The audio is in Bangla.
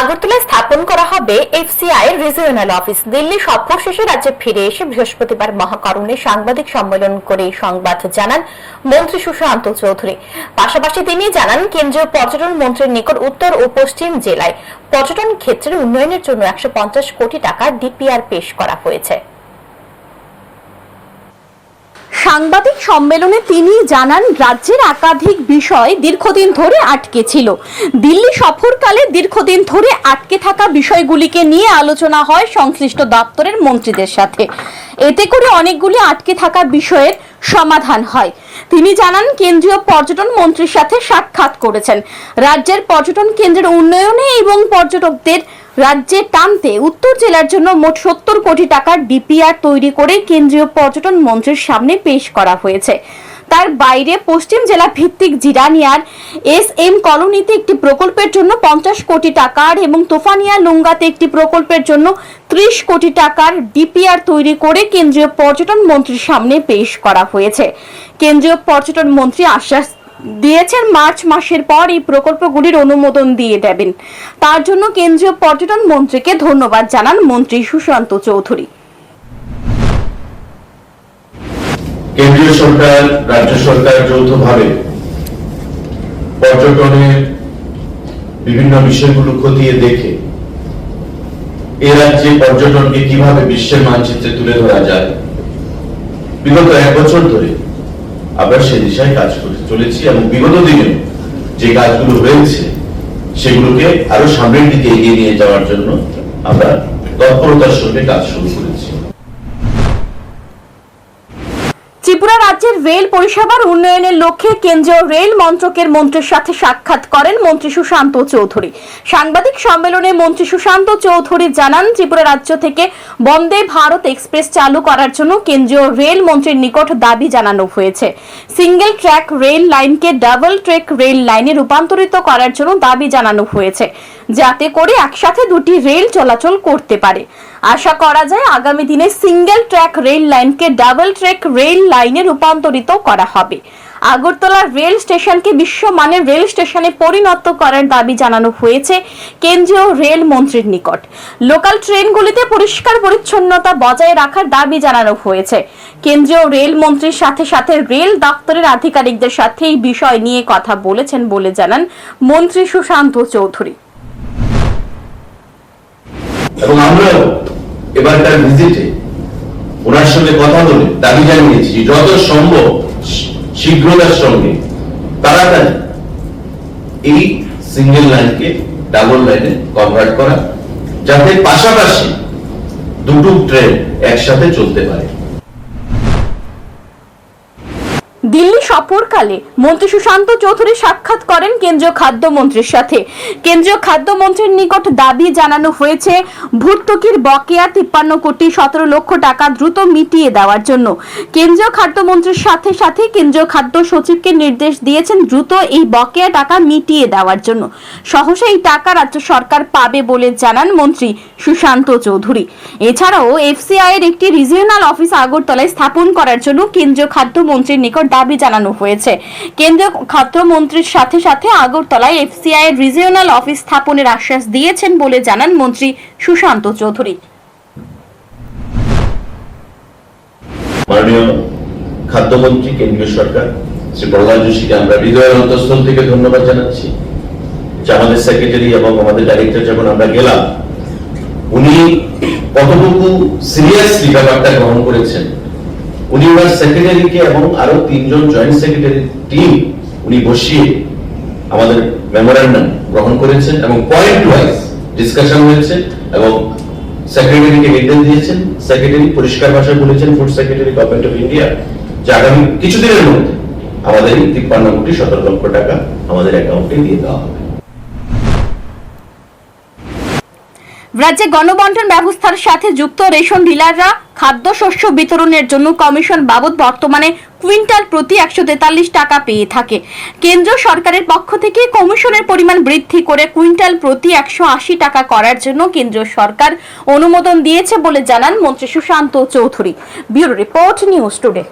আগরতলায় স্থাপন করা হবে এফসিআই রিজিওনাল অফিস। দিল্লি সফর শেষে রাজ্যে ফিরে এসে বৃহস্পতিবার মহাকরণে সাংবাদিক সম্মেলন করে সংবাদ জানান মন্ত্রী সুশান্ত চৌধুরী। পাশাপাশি তিনি জানান, কেন্দ্রীয় পর্যটন মন্ত্রীর নিকট উত্তর ও পশ্চিম জেলায় পর্যটন ক্ষেত্রের উন্নয়নের জন্য একশো পঞ্চাশ কোটি টাকা ডিপিআর পেশ করা হয়েছে। সাংবাদিক সম্মেলনে তিনি জানান, রাজ্যের একাধিক বিষয় দীর্ঘদিন ধরে আটকে ছিল। দিল্লি সফরকালে দীর্ঘদিন ধরে আটকে থাকা বিষয়গুলিকে নিয়ে আলোচনা হয় সংশ্লিষ্ট দপ্তরের মন্ত্রীদের সাথে। এতে করে অনেকগুলি আটকে থাকা বিষয়ের সমাধান হয়। তিনি জানান, কেন্দ্রীয় পর্যটন মন্ত্রীর সাথে সাক্ষাৎ করেছেন। রাজ্যের পর্যটন কেন্দ্রের উন্নয়নে এবং পর্যটকদের রাজ্যে টানতে উত্তর জেলার জন্য মোট সত্তর কোটি টাকার ডিপিআর তৈরি করে কেন্দ্রীয় পর্যটন মন্ত্রীর সামনে পেশ করা হয়েছে। তার বাইরে পশ্চিম জেলা ভিত্তিক জিরানিয়ার এস এম কলোনিতে একটি প্রকল্পের জন্য পঞ্চাশ কোটি টাকার এবং তোফানিয়া লুঙ্গাতে একটি প্রকল্পের জন্য ত্রিশ কোটি টাকার ডিপিআর তৈরি করে কেন্দ্রীয় পর্যটন মন্ত্রীর সামনে পেশ করা হয়েছে। কেন্দ্রীয় পর্যটন মন্ত্রী আশ্বাস দিয়েছেন মার্চ মাসের পর এই প্রকল্পগুলির অনুমোদন দিয়ে দেবেন। তার জন্য কেন্দ্রীয় পর্যটন মন্ত্রীকে ধন্যবাদ জানান মন্ত্রী সুশান্ত চৌধুরী। কেন্দ্রীয় সরকার, রাজ্য সরকার যৌথভাবে পর্যটনের বিভিন্ন বিষয়গুলো খতিয়ে দেখে এ রাজ্যে পর্যটনকে কীভাবে বিশ্বের মানচিত্রে তুলে ধরা যায়। বিগত এক বছর ধরে আমরা সে দিশায় কাজ করে চলেছি এবং বিগত দিনে যে কাজগুলো হয়েছে, সেগুলোকে আরও সামনের দিকে এগিয়ে নিয়ে যাওয়ার জন্য আমরা তৎপরতার সঙ্গে কাজ শুরু করেছি। ত্রিপুরা রেল পরিষেবার উন্নয়নের লক্ষ্যে কেন্দ্রীয় রেল মন্ত্রকের মন্ত্রীর সাথে সাক্ষাৎ করেন মন্ত্রী সুশান্ত চৌধুরী। সাংবাদিক সম্মেলনে মন্ত্রী সুশান্ত চৌধুরী জানান, ত্রিপুরা রাজ্য থেকে বন্দে ভারত এক্সপ্রেস চালু করার জন্য কেন্দ্রীয় রেল মন্ত্রীর নিকট দাবি জানানো হয়েছে। সিঙ্গেল ট্র্যাক রেল লাইনকে ডাবল ট্র্যাক রেল লাইনে রূপান্তরিত করার জন্য দাবি জানানো হয়েছে, যাতে করে একসাথে দুটি রেল চলাচল করতে পারে। আশা করা যায়, আগামী দিনে সিঙ্গেল ট্র্যাক রেল লাইনকে ডাবল ট্র্যাক রেল লাইনে রূপান্তরিত করা হবে। আগরতলা রেল স্টেশনকে বিশ্বমানের রেল স্টেশনে পরিণত করার দাবি জানানো হয়েছে কেন্দ্রীয় রেল মন্ত্রীর নিকট। লোকাল ট্রেনগুলিতে পরিষ্কার পরিচ্ছন্নতা বজায় রাখার দাবি জানানো হয়েছে। কেন্দ্রীয় রেল মন্ত্রীর সাথে সাথে রেল দপ্তরের আধিকারিকদের সাথে এই বিষয় নিয়ে কথা বলেছেন বলে জানান মন্ত্রী সুশান্ত চৌধুরী। এবং আমরাও এবারকার ভিজিটে সঙ্গে কথা বলে, দাবি জানিয়েছি যত সম্ভব শীঘ্রতার সঙ্গে তাড়াতাড়ি এই সিঙ্গেল লাইনকে ডাবল লাইনে কনভার্ট করা, যাতে পাশাপাশি দুটো ট্রেন একসাথে চলতে পারে। দিল্লি সফরকালে মন্ত্রী সুশান্ত চৌধুরী সাক্ষাৎ করেন কেন্দ্রীয় খাদ্যমন্ত্রীর সাথে। কেন্দ্রীয় খাদ্যমন্ত্রীর নিকট দাবি জানানো হয়েছে ভর্তুকির বকেয়া তিপ্পান্ন কোটি সতেরো লক্ষ টাকা দ্রুত মিটিয়ে দেওয়ার জন্য। কেন্দ্রীয় খাদ্যমন্ত্রীর সাথে সাথে কেন্দ্রীয় খাদ্য সচিবকে নির্দেশ দিয়েছেন দ্রুত এই বকেয়া টাকা মিটিয়ে দেওয়ার জন্য। সহসা এই টাকা রাজ্য সরকার পাবে বলে জানান মন্ত্রী সুশান্ত চৌধুরী। এছাড়াও এফসিআই এর একটি রিজিওনাল অফিস আগরতলায় স্থাপন করার জন্য কেন্দ্রীয় খাদ্যমন্ত্রীর নিকট দাবি জানানো হয়েছে। কেন্দ্রীয় খাদ্যমন্ত্রীর সাথে সাথে আগরতলায় এফসিআই এর রিজিওনাল অফিস স্থাপনের আশ্বাস দিয়েছেন বলে জানান মন্ত্রী সুশান্ত চৌধুরী। খাদ্যমন্ত্রী, কেন্দ্রীয় সরকার, শ্রী প্রহ্লাদ যোশীকে আমরা হৃদয়ের অন্তঃস্থল থেকে ধন্যবাদ জানাচ্ছি। যে আমাদের সেক্রেটারি এবং আমাদের ডাইরেক্টর যখন আমরা গেলাম, উনি কতটুকু সিরিয়াসলি ব্যাপারটা গ্রহণ করেছেন উনি ওনার সেক্রেটারিকে এবং আরও তিনজন জয়েন্ট সেক্রেটারি টিম উনি বসিয়ে আমাদের মেমোরান্ডাম গ্রহণ করেছেন এবং পয়েন্ট ওয়াইজ ডিসকাশন হয়েছে এবং সেক্রেটারিকে নির্দেশ দিয়েছেন। সেক্রেটারি পরিষ্কার ভাষায় বলেছেন food secretary government of India যে আগামী কিছুদিনের মধ্যে আমাদের এই তিপ্পান্ন কোটি সতেরো লক্ষ টাকা আমাদের অ্যাকাউন্টে দিয়ে দেওয়া হবে। রাজ্যে গণবন্টন ব্যবস্থার সাথে যুক্ত রেশন ডিলাররা খাদ্যশস্য বিতরণের জন্য কমিশন বাবদ বর্তমানে কুইন্টাল প্রতি একশো তেতাল্লিশ টাকা পেয়ে থাকে। কেন্দ্র সরকারের পক্ষ থেকে কমিশনের পরিমাণ বৃদ্ধি করে কুইন্টাল প্রতি একশো আশি টাকা করার জন্য কেন্দ্র সরকার অনুমোদন দিয়েছে বলে জানান মন্ত্রী Sushanta Chowdhury. Bureau report news today.